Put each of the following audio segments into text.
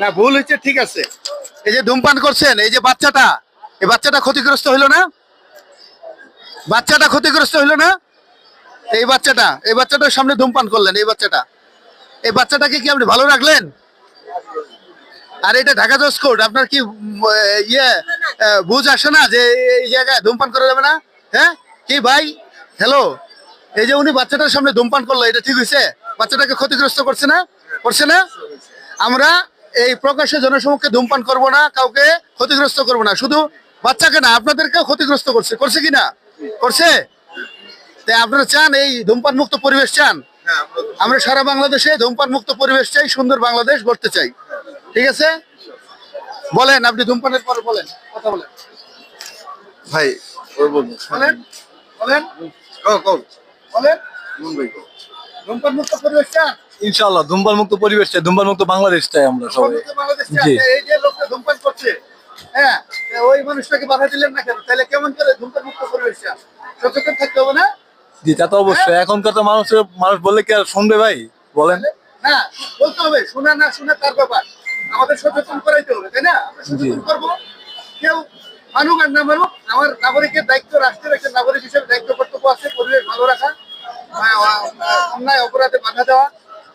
না, ভুল হচ্ছে ঠিক আছে। এই যে ধূমপান করছেন, এই যে বাচ্চাটা, এই বাচ্চাটা ক্ষতিগ্রস্ত হইল না? বাচ্চাটা ক্ষতিগ্রস্ত হইল না? এই বাচ্চাটা, এই বাচ্চাটার সামনে ধূমপান করলেন, এই বাচ্চাটা। এই বাচ্চাটাকে কি আপনি ভালো রাখলেন? আর এটা ঢাকা জজ কোর্ট, আপনার কি ইয়ে বুঝ আসে না যে এই জায়গায় ধূমপান করা যাবে না? হ্যাঁ? কি ভাই? হ্যালো? এই যে উনি বাচ্চাটার সামনে ধূমপান করল, এটা ঠিক হয়েছে? বাচ্চাটাকে ক্ষতিগ্রস্ত করছে না? করছে না? আমরা এই প্রকাশ্যে জনসমক্ষে ধূমপান করব না কাউকে ক্ষতিগ্রস্ত করব না। শুধু বাচ্চাকে না আপনাদেরকেও ক্ষতিগ্রস্ত করছে। করছে কি না? করছে? তাই আপনারা চান এই ধূমপান মুক্ত পরিবেশ চান? আমরা সারা বাংলাদেশে ধূমপান মুক্ত পরিবেশ চাই সুন্দর বাংলাদেশ গড়তে চাই। ঠিক আছে? বলেন আপনি ধূমপানের পরে বলেন কথা বলেন। ভাই বলেন। বলেন বলেন। কও। ধূমপান মুক্ত পরিবেশ চান? ইনশাআল্লাহ ধূমপান মুক্ত পরিবেশ চাই ধূমপান মুক্ত বাংলাদেশ চাই আমরা সবাই। জি। এই যে লোকটা ধূমপান করছে হ্যাঁ ওই মানুষটাকে বাধা দিলেন না কেন? তাহলে কেমন করে ধূমপান মুক্ত পরিবেশ চান? সচেতন থাকতে হবে না? জি তা তো অবশ্যই। এখনকার তো মানুষের মানুষ বললে কি আর শুনবে ভাই? বলেন। না বলতে হবে শোনা না শোনা তার ব্যাপার। আমাদের সচেতন করাইতে হবে তাই না? আমরা সচেতন করব। কেউ মানুক আর না মানুক আমার নাগরিকের দায়িত্ব রাষ্ট্রের একটা নাগরিক হিসেবে দায়িত্ব কর্তব্য আছে পরিবেশ ভালো রাখা আহ, আহ, অন্যায় অপরাধে বাধা দেওয়া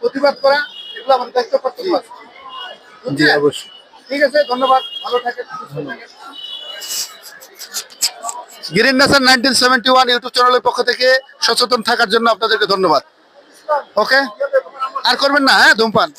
প্রতিবাদ করা এগুলো আমার দায়িত্ব কর্তব্য আছে। বুঝছেন? অবশ্যই। ঠিক আছে ধন্যবাদ ভালো থাকে থাকেন। Green nation nineteen seventy one YouTube চ্যানেলের পক্ষ থেকে সচেতন থাকার জন্য আপনাদেরকে ধন্যবাদ। ওকে আর করবেন না হ্যাঁ ধূমপান।